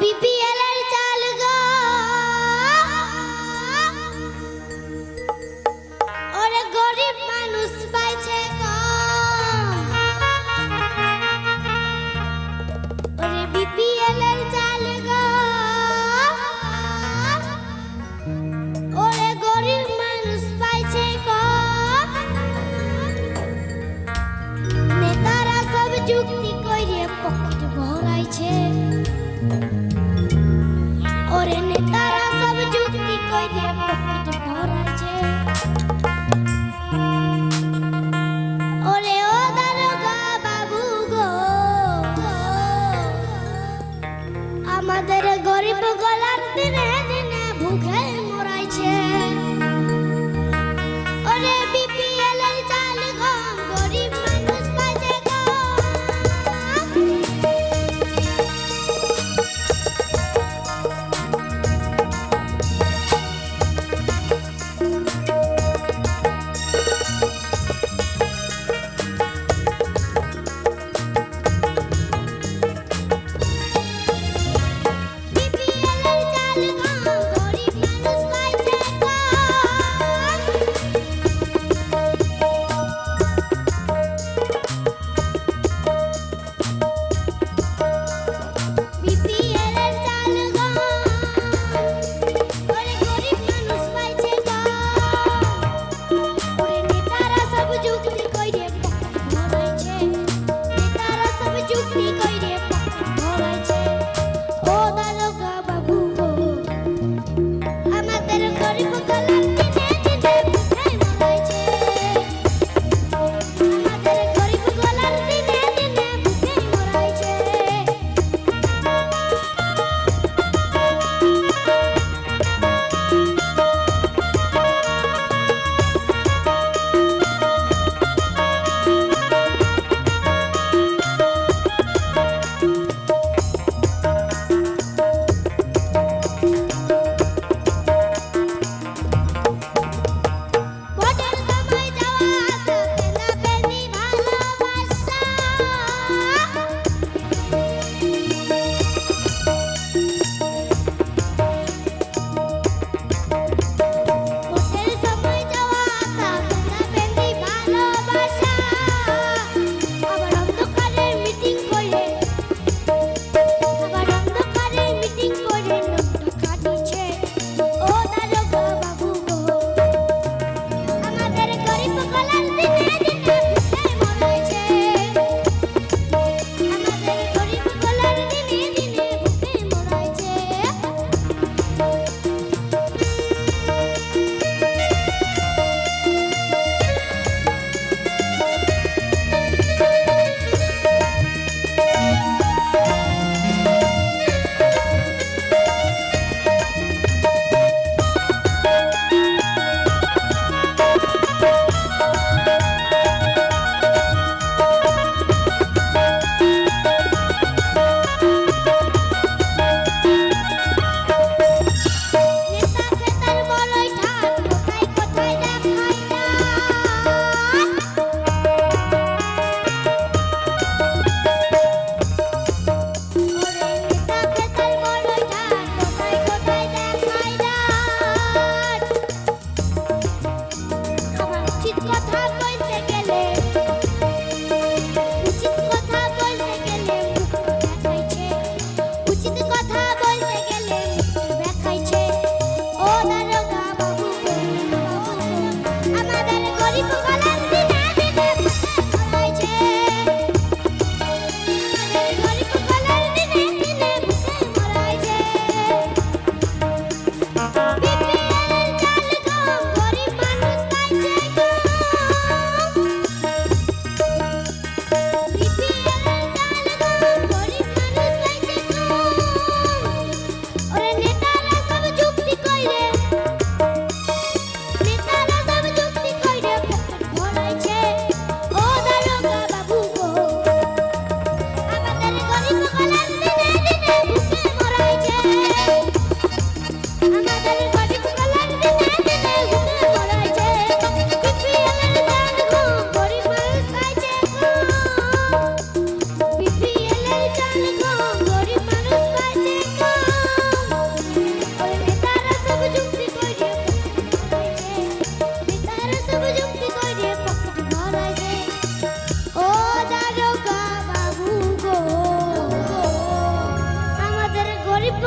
BPL এর চাল গো। ওরে গরিব মানুষ পাইছে ওরে বিপিএল এর চাল গো। ওরে গরিব মানুষ পাইছে কম নেতারা সব যুক্তি কইরে পকেট ভরাইছে। Thank you.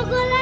过来。